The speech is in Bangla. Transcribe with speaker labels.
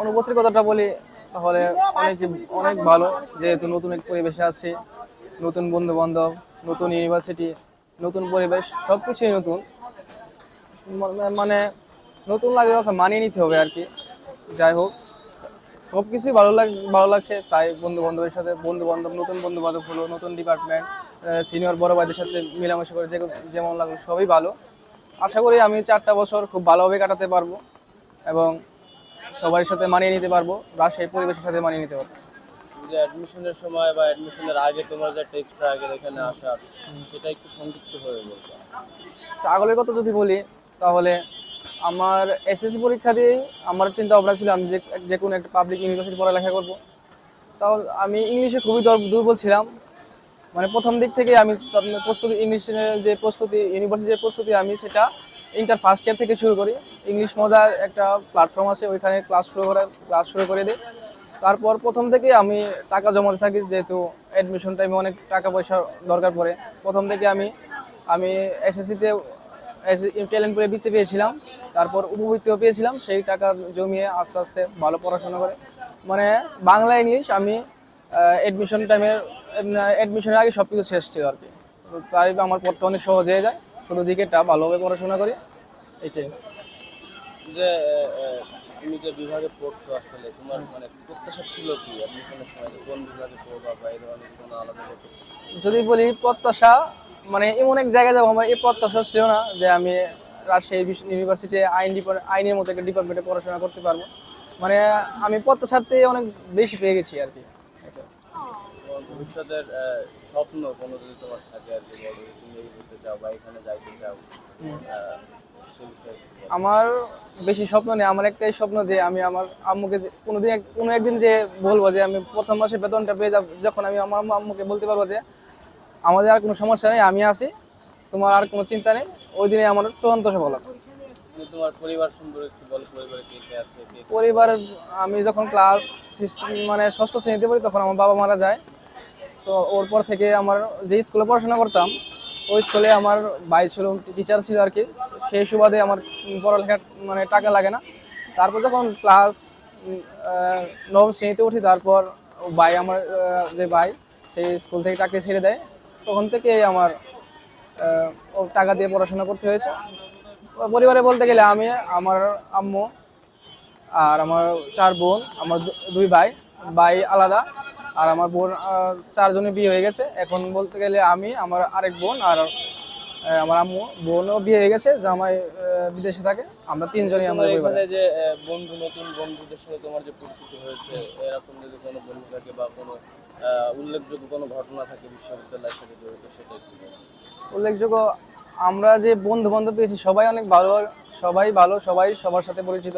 Speaker 1: অনুভূতির কথাটা বলি, তাহলে অনেক অনেক ভালো, যেহেতু নতুন এক পরিবেশে আসছি নতুন বন্ধু বান্ধব নতুন ইউনিভার্সিটি নতুন পরিবেশ সব কিছুই নতুন মানে নতুন লাগে মানিয়ে নিতে হবে আর কি। যাই হোক সব কিছুই ভালো লাগ, ভালো লাগছে, তাই বন্ধু বান্ধবের সাথে বন্ধু বান্ধব নতুন বন্ধু বান্ধব হলো, নতুন ডিপার্টমেন্ট সিনিয়র বড় ভাইদের সাথে মেলামেশা করে, যে, যেমন লাগল, সবই ভালো। আশা করি আমি চারটা বছর খুব ভালোভাবে কাটাতে পারব। এবং সবার সাথে মানিয়ে নিতে পারব রাজশাহী পরিবেশের সাথে মানিয়ে নিতে পারব।
Speaker 2: যে অ্যাডমিশনের সময় বা অ্যাডমিশনের আগে তোমার যে একটা স্ট্রাগল এখানে আসার সেটা একটু সংক্ষিপ্ত হয়ে
Speaker 1: কথা যদি বলি তাহলে আমার এসএসসি পরীক্ষা দিয়েই আমার চিন্তা ভাবনা ছিল আমি যে যে কোনো একটা পাবলিক ইউনিভার্সিটি পড়ালেখা করব। তাও আমি ইংলিশে খুবই দর- দুর্বল ছিলাম। মানে প্রথম দিক থেকে আমি প্রস্তুতি ইংলিশের যে প্রস্তুতি ইউনিভার্সিটির প্রস্তুতি আমি সেটা ইন্টার ফার্স্ট ইয়ার থেকে শুরু করি। ইংলিশ মজার একটা প্ল্যাটফর্ম আছে, ওইখানে ক্লাস শুরু করে ক্লাস শুরু করে দিই। তারপর প্রথম থেকে আমি টাকা জমাতে থাকি, যেহেতু অ্যাডমিশন টাইমে অনেক টাকা পয়সার দরকার পড়ে। প্রথম থেকে আমি আমি এসএসসিতে ট্যালেন্ট করে বৃত্তি পেয়েছিলাম। তারপর উপবৃত্তিও পেয়েছিলাম, সেই টাকা জমিয়ে আস্তে আস্তে ভালো পড়াশোনা করে। মানে বাংলা ইংলিশ আমি অ্যাডমিশন টাইমের অ্যাডমিশনের আগে সব কিছু শেষ ছিল আর কি। তাই আমার পড়তে অনেক সহজ হয়ে যায়। শুধু দিকেটা ভালোভাবে পড়াশোনা করি এটাই।
Speaker 2: যে তুমি যে বিভাগে পড়ছো আসলে তোমার মানে প্রত্যাশা ছিল কি? অ্যাডমিশনের সময় কোন বিভাগে পড়বা বা এই ধরনের কোনো আলাদা?
Speaker 1: যদি বলি প্রত্যাশা মানে এমন এক জায়গায় যাব আমার এই প্রত্যাশা ছিল না যে আমি রাজশাহী ইউনিভার্সিটি আইন ডিপার্ট আইনের মতো একটা ডিপার্টমেন্টে পড়াশোনা করতে পারব। মানে আমি প্রত্যাশাতে অনেক বেশি পেয়ে গেছি আর কি।
Speaker 2: ভবিষ্যতের স্বপ্ন কোনো যদি তোমার থাকে আর কি যে তুমি এই করতে চাও বা এখানে যাইতে চাও।
Speaker 1: আমার বেশি স্বপ্ন নেই আমার একটাই স্বপ্ন যে আমি আমার আম্মুকে যে- কোনোদিন কোনো একদিন যে বলব যে আমি প্রথম মাসে বেতনটা পেয়ে যাব যখন আমি আমার আম্মু- আম্মুকে বলতে পারব যে আমাদের আর কোনো সমস্যা নেই আমি আছি তোমার আর কোনো চিন্তা নেই ওই দিনে আমার চূড়ান্ত সফলতা
Speaker 2: তোমার পরিবার সম্পর্কে একটু বলো পরিবারে কে কে আছে কে কে-
Speaker 1: পরিবার আমি যখন ক্লাস মানে ষষ্ঠ শ্রেণীতে পড়ি তখন আমার বাবা মারা যায় তো ওর পর থেকে আমার যে স্কুলে পড়াশোনা করতাম, ওই স্কুলে আমার ভাই ছিল টিচার ছিল আর কি। সেই সুবাদে আমার পড়ালেখার মানে টাকা লাগে না। তারপর যখন ক্লাস নবম শ্রেণীতে উঠি, তারপর ভাই আমার যে ভাই সেই স্কুল থেকে চাকরি ছেড়ে দেয়। তখন থেকে আমার টাকা দিয়ে পড়াশোনা করতে হয়েছে। পরিবারে বলতে গেলে আমি, আমার আম্মু আর আমার চার বোন, আমার দুই ভাই ভাই আলাদা। আর আমার বোন চারজনের বিয়ে হয়ে গেছে। এখন বলতে গেলে আমি আমার আরেক বোন আর আমার আম্মু। বোনও বিয়ে হয়ে গেছে জামাই বিদেশে থাকে। আমরা তিনজনই আমরা
Speaker 2: এখানে যে বন্ধু নতুন বন্ধুদের সাথে তোমার যে পরিচিতি হয়েছে এরকম যদি কোনো বন্ধু থাকে বা কোনো উল্লেখযোগ্য কোনো ঘটনা থাকে বিশ্ববিদ্যালয়ের সাথে জড়িত সেটা
Speaker 1: উল্লেখযোগ্য আমরা যে বন্ধু বান্ধব পেয়েছি সবাই অনেক ভালো সবাই ভালো সবাই সবার সাথে পরিচিত।